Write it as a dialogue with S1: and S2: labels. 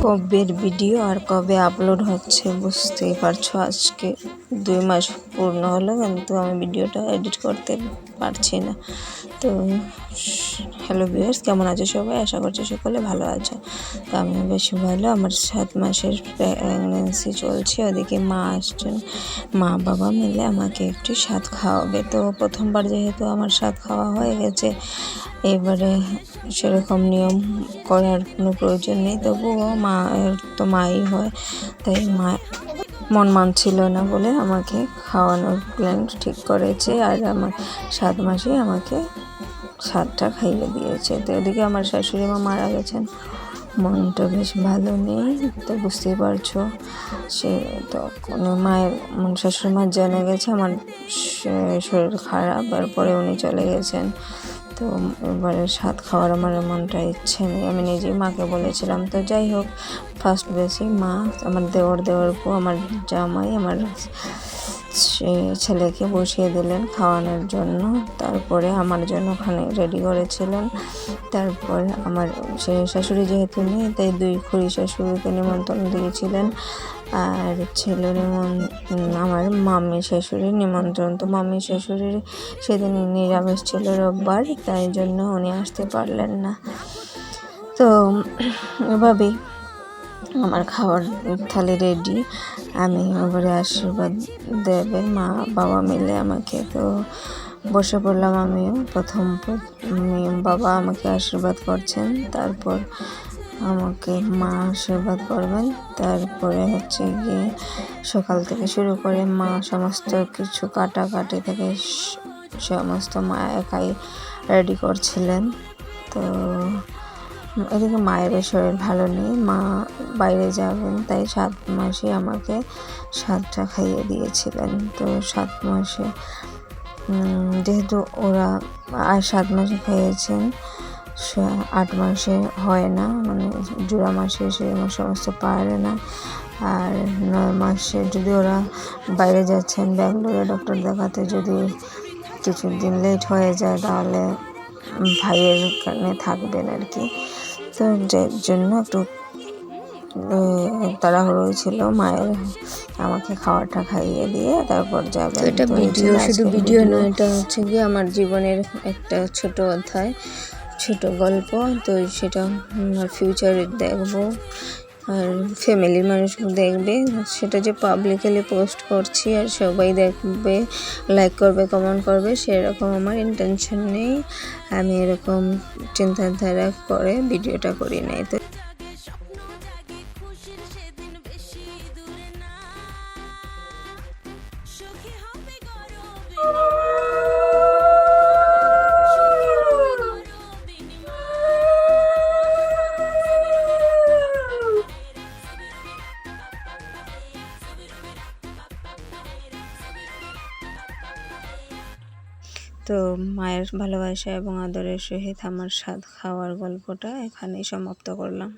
S1: কবের video আর কবে upload হচ্ছে বুঝতেই পারছ আজকে? দুই মাস পূর্ণ হলো কিন্তু আমি ভিডিওটা এডিট করতে পারছি না। তো হ্যালো ভিউয়ার্স কেমন আছো সবাই? আশা করছি সকলে ভালো আছো। তো আমি বেশি ভালো। আমার সাত মাসের প্রেগনেন্সি চলছে, ওদিকে মা আসছেন। মা বাবা মিলে আমাকে একটু স্বাদ খাওয়াবে। তো প্রথমবার যেহেতু আমার স্বাদ খাওয়া হয়ে গেছে, এবারে সেরকম নিয়ম করার কোনো প্রয়োজন নেই। তবুও মা, তো মাই হয়, তাই মা মন মানছিল না বলে আমাকে খাওয়ানোর প্ল্যান ঠিক করেছে আর আমার সাত মাসে আমাকে সাতটা খাইয়ে দিয়েছে। তো এদিকে আমার শাশুড়ি মা মারা গেছেন। মনটা বেশ ভালো নেই, তো বুঝতেই পারছ। সে তো কোনো মায়ের শাশুড়ি মা জেনে গেছে, আমার শরীর খারাপ, তারপরে উনি চলে গেছেন। তো এবারে স্বাদ খাওয়ার আমার মনটা ইচ্ছে নেই। আমি নিজেই মাকে বলেছিলাম, তো যাই হোক ফার্স্ট বেশি মা, আমার দেওয়ার দেওয়ার পর আমার জামাই, আমার ছেলেকে বসিয়ে দিলেন খাওয়ানোর জন্য। তারপরে আমার জন্য ওখানে রেডি করেছিলেন। তারপর আমার শাশুড়ি যেহেতু নেই, তাই দুই খুড়ি শাশুড়িকে নিমন্ত্রণ দিয়েছিলেন। আর ছেলের আমার মামি শাশুড়ির নিমন্ত্রণ। তো মামি শাশুড়ির সেদিন নিরামিষ ছিল রোববার, তাই জন্য উনি আসতে পারলেন না। তো এভাবেই আমার খাবার থালি রেডি আমি এবারে আশীর্বাদ দেবে মা, বাবা মিলে আমাকে। তো বসে পড়লাম আমিও। প্রথম বাবা আমাকে আশীর্বাদ করছেন। তারপর আমাকে মা আশীর্বাদ করবেন। তারপরে হচ্ছে গিয়ে সকাল থেকে শুরু করে মা সমস্ত কিছু কাটাকাটি থেকে সমস্ত মা একাই রেডি করছিলেন। তো এদিকে মায়ের শরীর ভালো নেই। মা বাইরে যাবেন, তাই সাত মাসে আমাকে সাতটা খাইয়ে দিয়েছিলেন। তো সাত মাসে যেহেতু ওরা আর সাত মাসে খাইয়েছেন আট মাসে হয় না। মানে জোড়া মাসে সে সমস্ত পারে না। আর নয় মাসে যদি ওরা বাইরে যাচ্ছেন, ব্যাঙ্গালোরে ডক্টর দেখাতে যদি কিছুদিন লেট হয়ে যায়, তাহলে ভাইয়ের কারণে থাকবেন আর কি। তো যার জন্য একটু তাড়াহুড়ো ছিল মায়ের আমাকে খাওয়াটা খাইয়ে দিয়ে তারপর যাবে
S2: এটা ভিডিও শুধু ভিডিও নয় এটা হচ্ছে গিয়ে আমার জীবনের একটা ছোট অধ্যায় ছোট গল্প। তো সেটা আমার ফিউচারে দেখব। আর ফ্যামিলির মানুষ দেখবে, সেটা যে পাবলিকালি পোস্ট করছি আর সবাই দেখবে লাইক করবে কমেন্ট করবে, সেরকম আমার ইন্টেনশন নেই। আমি এরকম চিন্তাধারা করে ভিডিওটা করি নাই। তো
S1: তো মায়ের ভালোবাসা এবং আদরের সহিত আমার স্বাদ খাওয়ার গল্পটা এখানেই সমাপ্ত করলাম।